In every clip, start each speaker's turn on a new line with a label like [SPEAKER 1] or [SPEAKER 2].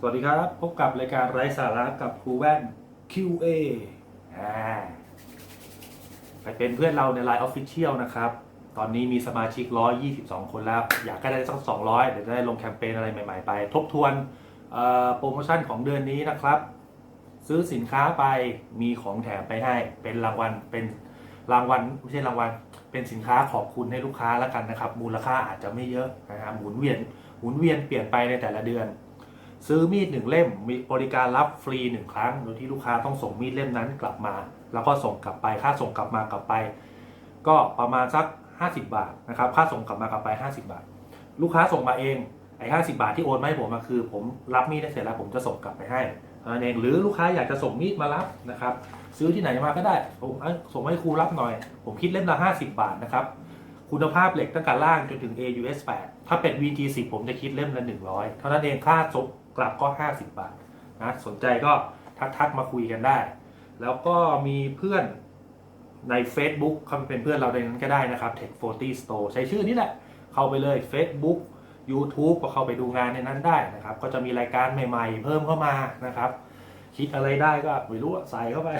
[SPEAKER 1] สวัสดีครับ พบกับรายการไร้สาระกับครูแว่น QA ไปเป็นเพื่อนเราใน Line Official นะครับ ตอนนี้มีสมาชิก 122 คนแล้ว อยากได้สัก 200 เดี๋ยวจะได้ลงแคมเปญอะไรใหม่ๆไป ทบทวนโปรโมชั่นของเดือนนี้นะครับ ซื้อสินค้าไปมีของแถมไปให้ เป็นรางวัลเป็นรางวัลไม่ใช่รางวัลเป็นสินค้าขอบคุณให้ลูกค้าแล้วกันนะครับ มูลค่าอาจจะไม่เยอะนะครับหมุนเวียนหมุนเวียนเปลี่ยนไปในแต่ละเดือน ซื้อมีดหนึ่งเล่มมีบริการรับฟรีหนึ่งครั้งโดยที่ลูกค้าต้องส่งมีดเล่มนั้นกลับมา แล้วก็ส่งกลับไปค่าส่งกลับมากลับไป ก็ประมาณสัก 50 บาทนะครับค่าส่งกลับมากลับไป 50 บาท ลูกค้าส่งมาเองไอ้50บาทที่โอนมาให้ผมมาคือ ผมรับมีดได้เสร็จแล้วผมจะส่งกลับไปให้เท่านั้นเองหรือลูกค้าอยากจะส่งมีดมารับนะครับ ซื้อที่ไหนมาก็ได้ ผมเอ้ยส่งให้ครูรับหน่อย ผมคิดเล่มละ 50 บาทนะครับ คุณภาพเหล็กตั้งแต่ล่างจนถึง AUS 8 ถ้าเป็น VT 10 ผมจะคิดเล่มละ 100 เท่านั้นเองค่าส่ง กลับก็ 50 บาทนะสนใจก็ทักทักมาคุยกันได้ แล้วก็มีเพื่อนใน Facebook เขาเป็นเพื่อนเราในนั้นก็ได้นะครับ Tech 40 Store ใช้ชื่อนี้แหละ เข้าไปเลย Facebook YouTube ก็เข้าไปดูงานในนั้นได้นะครับ ก็จะมีรายการใหม่ๆ เพิ่มเข้ามานะครับ คิดอะไรได้ก็ไม่รู้ใส่เข้าไป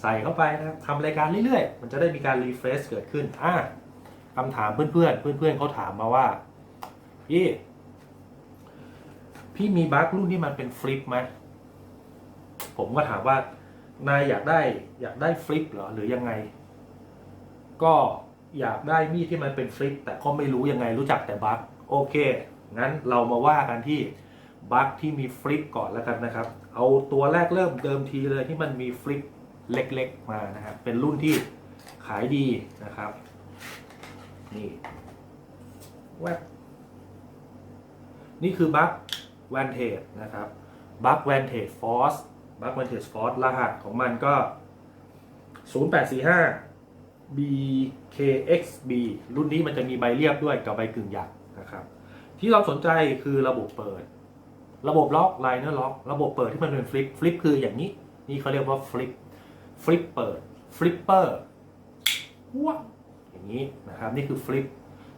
[SPEAKER 1] ใส่เข้าไปนะครับทำรายการเรื่อยๆ มันจะได้มีการรีเฟรชเกิดขึ้นอะคำถามเพื่อนๆ เพื่อนๆเขาถามมาว่าพี่ พี่มีบั๊กรุ่นที่มันเป็นฟลิปไหมผมก็ถามว่านายอยากได้อยากได้ฟลิปเหรอหรือยังไง ก็อยากได้มีดที่มันเป็นฟลิป แต่ก็ไม่รู้ยังไงรู้จักแต่บั๊กโอเค งั้นเรามาว่ากันที่บั๊กที่มีฟลิปก่อนแล้วกันนะครับ เอาตัวแรกเริ่มเดิมทีเลยที่มันมีฟลิปเล็กๆมานะครับเป็นรุ่นที่ขายดีนะครับ นี่แวบนี่คือบัค แวนเทจนะครับบัคแวนเทจฟอสบัคแวนเทจฟอสรหัสของมันก็ 0845 BKXB รุ่นนี้มันจะมีใบเรียบด้วยกับใบกึ่งหยักนะครับ ที่เราสนใจคือระบบเปิด ระบบล็อกไลเนอร์ล็อกระบบเปิดที่มันเป็นฟลิปฟลิปคืออย่างนี้ นี่เขาเรียกว่าฟลิปฟลิปเปิดฟลิปเปอร์ว้าอย่างนี้นะครับ นี่คือฟลิป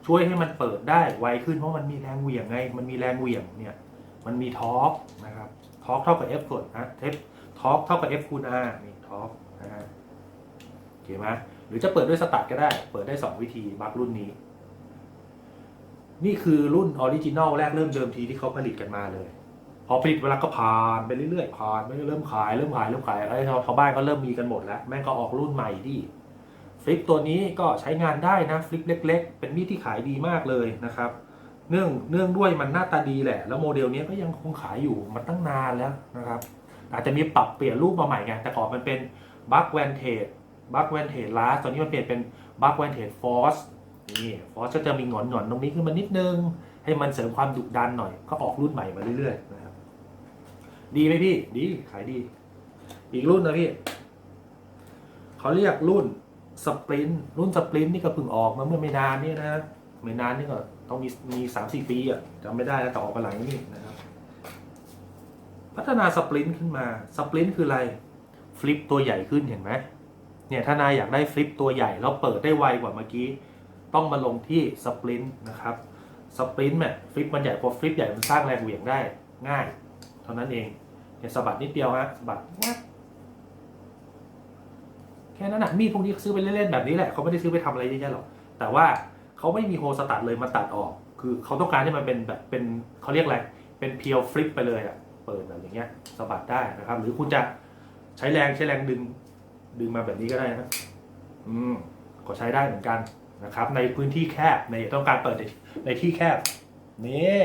[SPEAKER 1] ช่วยให้มันเปิดได้ไวขึ้นเพราะมันมีแรงเหวี่ยงไง มันมีแรงเหวี่ยงเนี่ย มันมีทอร์กนะครับทอร์กเท่ากับ F ส่วนนะเทปทอร์กเท่ากับ F คูณ R นี่ทอร์กนะฮะโอเคไหมหรือจะเปิดด้วยสตาร์ทก็ได้ เปิดได้ 2 วิธีบัครุ่นนี้ นี่คือรุ่นออริจินอลแรกเริ่มเดิมทีที่เขาผลิตกันมาเลย พอผลิตเวลาก็ผ่านไปเรื่อยๆผ่านไปเริ่มขายเริ่มขายเริ่มขายไอ้ชาวชาวบ้านก็เริ่มมีกันหมดแล้ว แม่งก็ออกรุ่นใหม่ดิฟลิปตัวนี้ก็ใช้งานได้นะฟลิปเล็ก ๆ เป็นมีดที่ขายดีมากเลยนะครับ เนื่องเนื่องด้วยมันหน้าตาดีแหละ แล้วโมเดลนี้ก็ยังคงขายอยู่มันตั้งนานแล้วนะครับ อาจจะมีปรับเปลี่ยนรูปมาใหม่ไง แต่ก่อนมันเป็นบัคแวนเทจบัคแวนเทจลาสตอนนี้มันเปลี่ยนเป็นบัคแวนเทจฟอสนี่ฟอสก็จะมีหงอนหงอนตรงนี้ขึ้นมานิดนึง ให้มันเสริมความดุดันหน่อย ก็ออกรุ่นใหม่มาเรื่อยๆนะครับ ดีไหมพี่ ดี ขายดี อีกรุ่นนะพี่ เขาเรียกรุ่นสปรินต์รุ่นสปรินต์นี่ก็เพิ่งออกมาเมื่อไม่นานนี่นะ ไม่นานนี่ก็ ต้องมีมีสามสี่ปีอะจำไม่ได้แล้วแต่ออกมาหลังนี่นะครับ พัฒนาสปรินต์ขึ้นมาสปรินต์คืออะไรฟลิปตัวใหญ่ขึ้นเห็นไหมเนี่ยถ้านายอยากได้ฟลิปตัวใหญ่แล้วเปิดได้ไวกว่าเมื่อกี้ ต้องมาลงที่สปรินต์นะครับสปรินต์เนี่ยฟลิปมันใหญ่พอฟลิปใหญ่มันสร้างแรงเหวี่ยงได้ง่าย เท่านั้นเองเนี่ยสะบัดนิดเดียวฮะสะบัดแค่นั้นนะมีดพวกนี้ซื้อไปเล่นๆแบบนี้แหละเขาไม่ได้ซื้อไปทำอะไรเยอะๆหรอกแต่ว่า เขาไม่มีโฮสตัดเลยมาตัดออก คือเขาต้องการให้มันเป็นแบบเป็นเขาเรียกอะไรเป็นเพียวฟลิปไปเลยอะเปิดแบบอย่างเงี้ยสะบัดได้นะครับ หรือคุณจะใช้แรงใช้แรงดึงดึงมาแบบนี้ก็ได้นะอืมก็ใช้ได้เหมือนกันนะครับ ในพื้นที่แคบในต้องการเปิดในในที่แคบนี่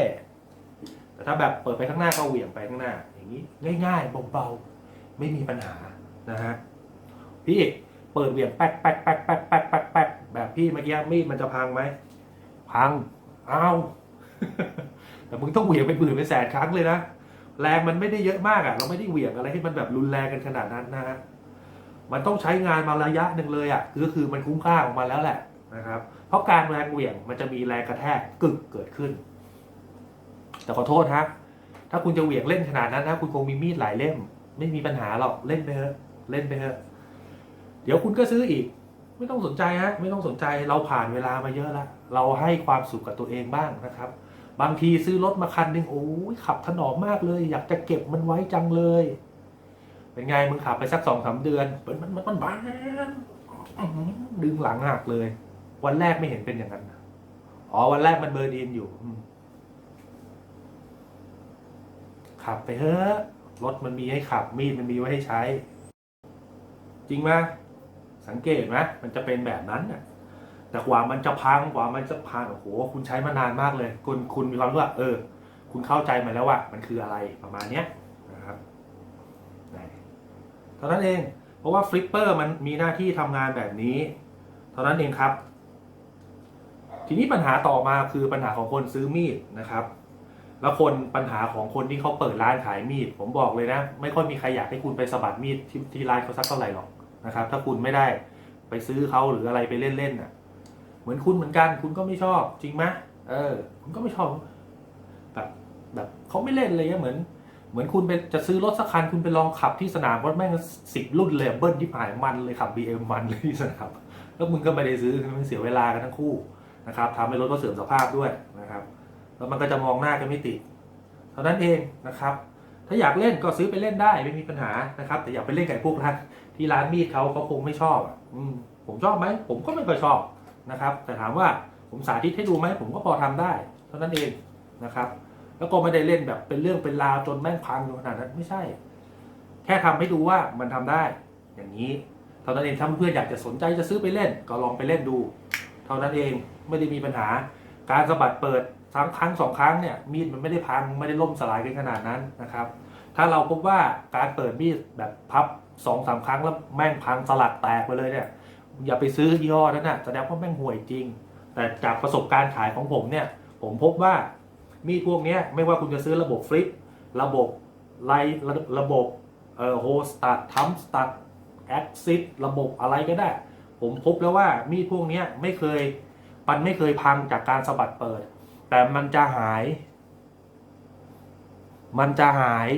[SPEAKER 1] แต่ถ้าแบบเปิดไปข้างหน้าก็เหวี่ยงไปข้างหน้า อย่างนี้ง่ายๆเบาๆไม่มีปัญหานะฮะพี่เปิดเหวี่ยงแป๊กแป๊กแป๊กแป๊กแป๊กแป๊ก แบบพี่เมื่อกี้มีดมันจะพังไหมพังเอา แต่มึงต้องเหวี่ยงเป็นหมื่นเป็นแสนครั้งเลยนะแรงมันไม่ได้เยอะมากอะ เราไม่ได้เหวี่ยงอะไรที่มันแบบรุนแรงกันขนาดนั้นนะฮะมันต้องใช้งานมาระยะหนึ่งเลยอะก็คือมันคุ้มค่าของมันแล้วแหละนะครับ เพราะการแรงเหวี่ยงมันจะมีแรงกระแทกกึกเกิดขึ้น แต่ขอโทษฮะถ้าคุณจะเหวี่ยงเล่นขนาดนั้นนะคุณคงมีมีดหลายเล่ม ไม่มีปัญหาหรอกเล่นไปเถอะเล่นไปเถอะเดี๋ยวคุณก็ซื้ออีก ไม่ต้องสนใจฮะไม่ต้องสนใจเราผ่านเวลามาเยอะแล้วเราให้ความสุขกับตัวเองบ้างนะครับ บางทีซื้อรถมาคันหนึ่งโอ้ยขับถนอมมากเลย อยากจะเก็บมันไว้จังเลย เป็นไงมึงขับไปสักสองสามเดือนมันมันมันมันบานดึงหลังหักเลย วันแรกไม่เห็นเป็นอย่างนั้นอ๋อวันแรกมันเบอร์ดีนอยู่ขับไปเถอะรถมันมีให้ขับมีดมันมีไว้ให้ใช้ จริงไหม สังเกตไหมมันจะเป็นแบบนั้นน่ะแต่กว่ามันจะพังกว่ามันจะพังโอ้โหคุณใช้มานานมากเลย คุณคุณมีความรู้ว่าเออ คุณเข้าใจมาแล้วว่า มันคืออะไรประมาณเนี้ยนะครับเท่านั้นเอง เพราะว่าฟลิปเปอร์มันมีหน้าที่ทำงานแบบนี้ เท่านั้นเองครับ ทีนี้ปัญหาต่อมาคือปัญหาของคนซื้อมีดนะครับ แล้วคนปัญหาของคนที่เขาเปิดร้านขายมีด ผมบอกเลยนะ ไม่ค่อยมีใครอยากให้คุณไปสะบัดมีดที่ที่ร้านเขาสักเท่าไหร่หรอก นะครับ ถ้าคุณไม่ได้ไปซื้อเขาหรืออะไรไปเล่นๆน่ะ เหมือนคุณเหมือนกัน คุณก็ไม่ชอบจริงไหมเออ คุณก็ไม่ชอบแบบแบบเขาไม่เล่นเลยเหมือน เหมือนคุณไปจะซื้อรถสักคันคุณไปลองขับที่สนามรถแม่งสิบรุ่นเลยเบิ้ลที่หายมันเลยขับ BM มันเลยที่สนามแล้วมึงก็ไม่ได้ซื้อมันเสียเวลากันทั้งคู่นะครับทำให้รถก็เสื่อมสภาพด้วยนะครับ แล้วมันก็จะมองหน้ากันไม่ติดเท่านั้นเองนะครับ ถ้าอยากเล่นก็ซื้อไปเล่นได้ไม่มีปัญหานะครับ แต่อย่าไปเล่นกับไอ้พวกร้านที่ร้านมีดเขาเขาคงไม่ชอบอืมผมชอบไหมผมก็ไม่ค่อยชอบนะครับ แต่ถามว่าผมสาธิตให้ดูไหมผมก็พอทำได้ เท่านั้นเองนะครับ แล้วก็ไม่ได้เล่นแบบเป็นเรื่องเป็นราวจนแม่งพังขนาดนั้นไม่ใช่ แค่ทำให้ดูว่ามันทำได้ อย่างนี้เท่านั้นเองถ้าเพื่อนอยากจะสนใจจะซื้อไปเล่น ก็ลองไปเล่นดู เท่านั้นเองไม่ได้มีปัญหาการสะบัดเปิด ครั้งครั้งสองครั้งเนี่ยมีดมันไม่ได้พังไม่ได้ล่มสลายกันขนาดนั้นนะครับ ถ้าเราพบว่าการเปิดมีดแบบพับสองสามครั้งแล้วแม่งพังสลักแตกไปเลยเนี่ยอย่าไปซื้อยี่ห้อนั้นนะแสดงว่าแม่งห่วยจริง แต่จากประสบการณ์ขายของผมเนี่ย ผมพบว่ามีดพวกเนี้ยไม่ว่าคุณจะซื้อระบบฟลิประบบไลระระบบเอ่อโฮสตัดทัมสตัดแอคซิสระบบอะไรก็ได้ ผมพบแล้วว่ามีดพวกเนี้ยไม่เคยมันไม่เคยพังจากการสะบัดเปิด แต่มันจะหาย มันจะหาย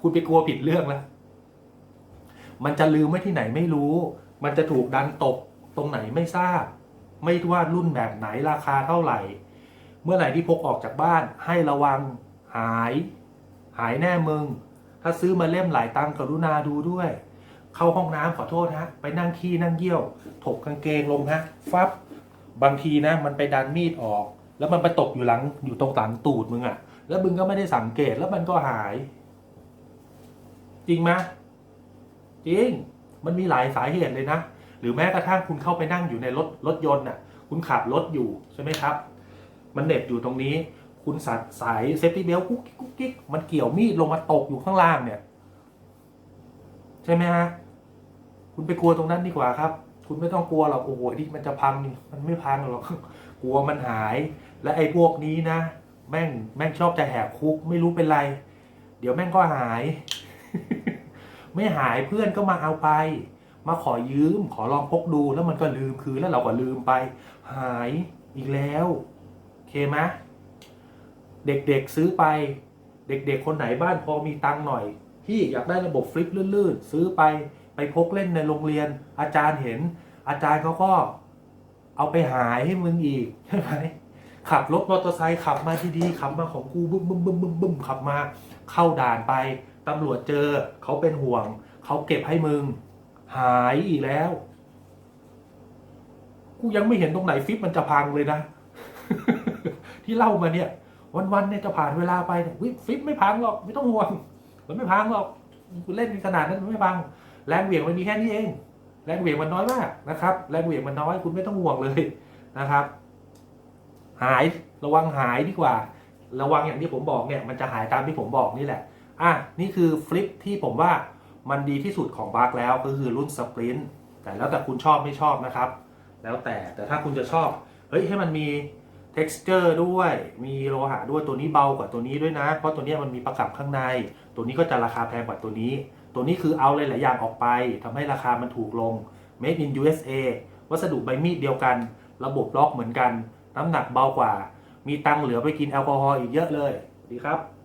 [SPEAKER 1] คุณไปกลัวผิดเรื่องแล้ว มันจะลืมไว้ที่ไหนไม่รู้ มันจะถูกดันตกตรงไหนไม่ทราบ ไม่ว่ารุ่นแบบไหนราคาเท่าไหร่ เมื่อไหร่ที่พกออกจากบ้าน ให้ระวังหาย หายแน่มึง ถ้าซื้อมาเล่มหลายตังกรุณาดูด้วย เข้าห้องน้ำขอโทษฮะ ไปนั่งขี้นั่งเยี่ยว ถกกางเกงลงฮะ ฟับ บางทีนะมันไปดันมีดออก แล้วมันไปตกอยู่หลังอยู่ตรงหลังตูดมึงอะแล้วมึงก็ไม่ได้สังเกตแล้วมันก็หาย จริงไหมจริง มันมีหลายสาเหตุเลยนะ หรือแม้กระทั่งคุณเข้าไปนั่งอยู่ในรถรถยนต์น่ะ คุณขับรถอยู่ใช่ไหมครับ มันเหน็บอยู่ตรงนี้ คุณสัดสายเซฟตี้เบลกุ๊กกิ๊กกุ๊กกิ๊กมันเกี่ยวมีดลงมาตกอยู่ข้างล่างเนี่ย ใช่ไหมฮะ คุณไปกลัวตรงนั้นดีกว่าครับ คุณไม่ต้องกลัวหรอกโอ้โหที่มันจะพังมันไม่พังหรอกกลัวมันหาย และไอ้พวกนี้นะ แม่งแม่งชอบจะแหกคุกไม่รู้เป็นไร เดี๋ยวแม่งก็หาย ไม่หายเพื่อนก็มาเอาไป มาขอยืม ขอลองพกดูแล้วมันก็ลืมคืนแล้วเราก็ลืมไป หายอีกแล้วโอเคไหมเด็กๆซื้อไป เด็กๆคนไหนบ้านพอมีตังค์หน่อยพี่อยากได้ระบบฟลิปลื่นๆ ซื้อไป ไปพกเล่นในโรงเรียน อาจารย์เห็น อาจารย์เขาก็เอาไปหายให้มึงอีกใช่ไหมขับรถมอเตอร์ไซค์ขับมาดีๆขับมาของกูบึ้มบึ้มบึ้มบึ้มบึ้มขับมาเข้าด่านไปตำรวจเจอเขาเป็นห่วง เขาเก็บให้มึง หายอีกแล้ว กูยังไม่เห็นตรงไหนฟิปมันจะพังเลยนะ ที่เล่ามาเนี่ย วันๆเนี่ยจะผ่านเวลาไปเนี่ยอุ๊ยฟิปไม่พังหรอก ไม่ต้องห่วง มันไม่พังหรอกกูเล่นขนาดนั้นมันไม่พัง แรงเหวี่ยงมันมีแค่นี้เอง แรงเหวี่ยงมันน้อยมากนะครับ แรงเหวี่ยงมันน้อยคุณไม่ต้องห่วงเลยนะครับ หายระวังหายดีกว่า ระวังอย่างที่ผมบอกเนี่ยมันจะหายตามที่ผมบอกนี่แหละอะนี่คือฟลิปที่ผมว่ามันดีที่สุดของบาร์กแล้วก็คือรุ่นสปรินต์แต่แล้วแต่คุณชอบไม่ชอบนะครับ แล้วแต่แต่ถ้าคุณจะชอบเฮ้ยให้มันมี texture ด้วย มีโลหะด้วยตัวนี้เบากว่าตัวนี้ด้วยนะ เพราะตัวนี้มันมีประกับข้างใน ตัวนี้ก็จะราคาแพงกว่าตัวนี้ ตัวนี้คือเอาหลายๆอย่างออกไปทำให้ราคามันถูกลง made in USA วัสดุใบมีดเดียวกัน ระบบล็อกเหมือนกัน น้ำหนักเบากว่า มีตังเหลือไปกินแอลกอฮอล์อีกเยอะเลยสวัสดีครับ